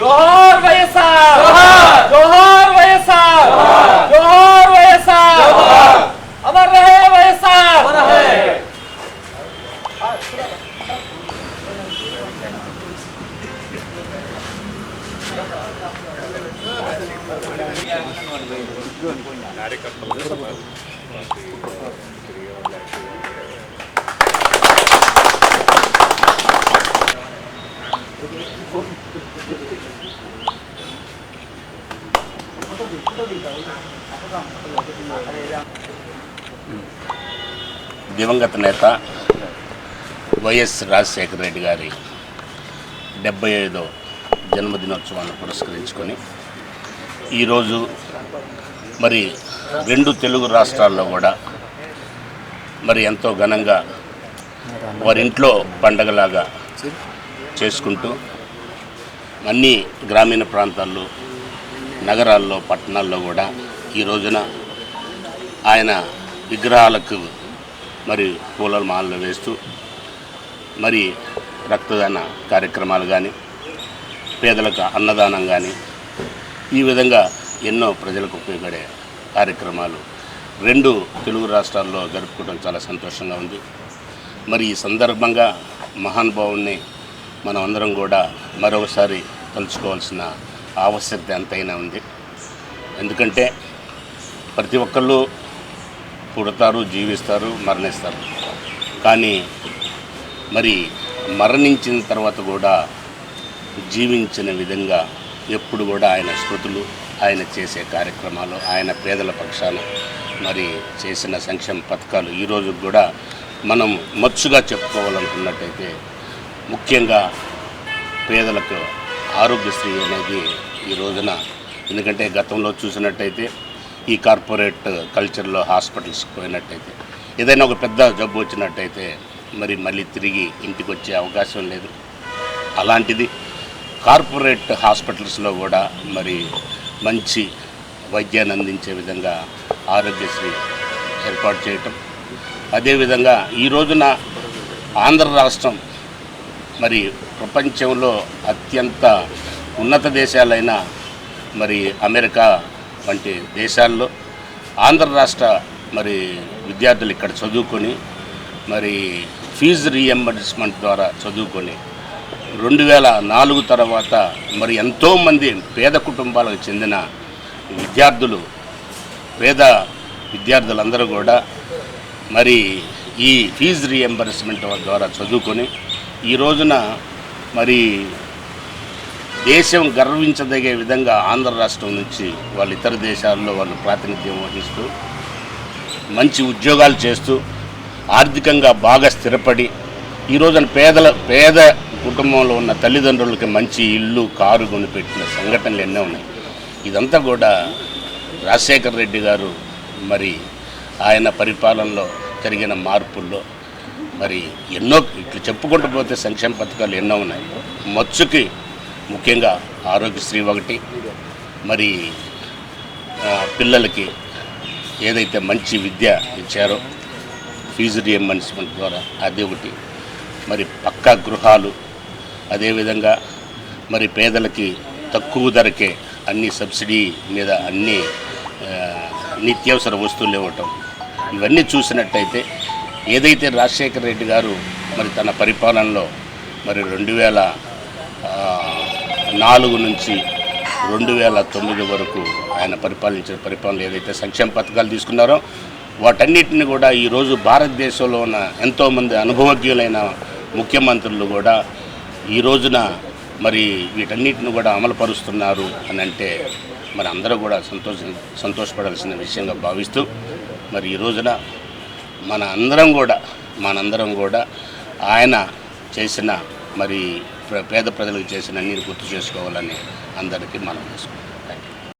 जोहर वैसा साहब जोहर वैसा साहब जोहर वैसा साहब अमर रहे वैसा साहब अमर रहे। ಕಾರ್ಯಕರ್ತರು దివంగత నేత వైఎస్ రాజశేఖర రెడ్డి గారి డెబ్బై ఐదో జన్మదినోత్సవాన్ని పురస్కరించుకొని ఈరోజు మరి రెండు తెలుగు రాష్ట్రాల్లో కూడా మరి ఎంతో ఘనంగా వారి ఇంట్లో పండగలాగా చేసుకుంటూ అన్ని గ్రామీణ ప్రాంతాల్లో నగరాల్లో పట్టణాల్లో కూడా ఈ రోజున ఆయన విగ్రహాలకు మరి పూల మాలలు వేస్తూ మరి రక్తదాన కార్యక్రమాలు కానీ పేదలకు అన్నదానం కానీ ఈ విధంగా ఎన్నో ప్రజలకు ఉపయోగపడే కార్యక్రమాలు. రెండు తెలుగు రాష్ట్రాల్లో జరుపుకోవడం చాలా సంతోషంగా ఉంది. మరి ఈ సందర్భంగా మహానుభావుణ్ణి మనం అందరం కూడా మరొకసారి తలుచుకోవాల్సిన ఆవశ్యకత ఎంతైనా ఉంది. ఎందుకంటే ప్రతి ఒక్కళ్ళు పుడతారు జీవిస్తారు మరణిస్తారు. కానీ మరి మరణించిన తర్వాత కూడా జీవించిన విధంగా ఎప్పుడు కూడా ఆయన స్మృతులు ఆయన చేసే కార్యక్రమాలు ఆయన పేదల పక్షాన మరి చేసిన సంక్షేమ పథకాలు ఈరోజు కూడా మనం మచ్చుగా చెప్పుకోవాలనుకున్నట్టయితే ముఖ్యంగా పేదలకు ఆరోగ్యశ్రీ అనేది ఈ రోజున ఎందుకంటే గతంలో చూసినట్టయితే ఈ కార్పొరేట్ కల్చర్లో హాస్పిటల్స్కి పోయినట్టయితే ఏదైనా ఒక పెద్ద జబ్బు వచ్చినట్టయితే మరి మళ్ళీ తిరిగి ఇంటికి వచ్చే అవకాశం లేదు. అలాంటిది కార్పొరేట్ హాస్పిటల్స్లో కూడా మరి మంచి వైద్యాన్ని అందించే విధంగా ఆరోగ్యశ్రీ ఏర్పాటు చేయటం. అదేవిధంగా ఈ రోజున ఆంధ్ర రాష్ట్రం మరి ప్రపంచంలో అత్యంత ఉన్నత దేశాలైన మరి అమెరికా వంటి దేశాల్లో ఆంధ్ర రాష్ట్ర మరి విద్యార్థులు ఇక్కడ చదువుకొని మరి ఫీజు రీఎంబర్స్మెంట్ ద్వారా చదువుకొని రెండు వేల నాలుగు తర్వాత మరి ఎంతోమంది పేద కుటుంబాలకు చెందిన విద్యార్థులు పేద విద్యార్థులందరూ కూడా మరి ఈ ఫీజు రీఎంబర్స్మెంట్ ద్వారా చదువుకొని ఈ రోజున మరి దేశం గర్వించదగే విధంగా ఆంధ్ర రాష్ట్రం నుంచి వాళ్ళు ఇతర దేశాల్లో వాళ్ళు ప్రాతినిధ్యం వహిస్తూ మంచి ఉద్యోగాలు చేస్తూ ఆర్థికంగా బాగా స్థిరపడి ఈ రోజున పేదల పేద కుటుంబంలో ఉన్న తల్లిదండ్రులకి మంచి ఇల్లు కారు కొనిపెట్టిన సంఘటనలు ఎన్నో ఉన్నాయి. ఇదంతా కూడా రాజశేఖర రెడ్డి గారు మరి ఆయన పరిపాలనలో జరిగిన మార్పుల్లో మరి ఎన్నో ఇట్లా చెప్పుకుంటూ పోతే సంక్షేమ పథకాలు ఎన్నో ఉన్నాయి. మత్స్సుకి ముఖ్యంగా ఆరోగ్యశ్రీ ఒకటి మరి పిల్లలకి ఏదైతే మంచి విద్య ఇచ్చారో ఫీజు రియంబర్స్మెంట్ ద్వారా అది ఒకటి. మరి పక్కా గృహాలు అదేవిధంగా మరి పేదలకి తక్కువ ధరకే అన్ని సబ్సిడీ మీద అన్ని నిత్యావసర వస్తువులు ఇవ్వటం. ఇవన్నీ చూసినట్టయితే ఏదైతే రాజశేఖర రెడ్డి గారు మరి తన పరిపాలనలో మరి రెండు వేల నాలుగు నుంచి రెండు వేల తొమ్మిది వరకు ఆయన పరిపాలించిన పరిపాలన ఏదైతే సంక్షేమ పథకాలు తీసుకున్నారో వాటన్నిటిని కూడా ఈరోజు భారతదేశంలో ఉన్న ఎంతోమంది అనుభవజ్ఞులైన ముఖ్యమంత్రులు కూడా ఈ రోజున మరి వీటన్నిటిని కూడా అమలుపరుస్తున్నారు అని అంటే మరి అందరూ కూడా సంతోష సంతోషపడాల్సిన విషయంగా భావిస్తూ మరి ఈ రోజున మన అందరం కూడా మనందరం కూడా ఆయన చేసిన మరి ప్ర- పేద ప్రజలకు చేసిన అన్ని గుర్తు చేసుకోవాలని అందరికీ మనం చేసుకుంటాం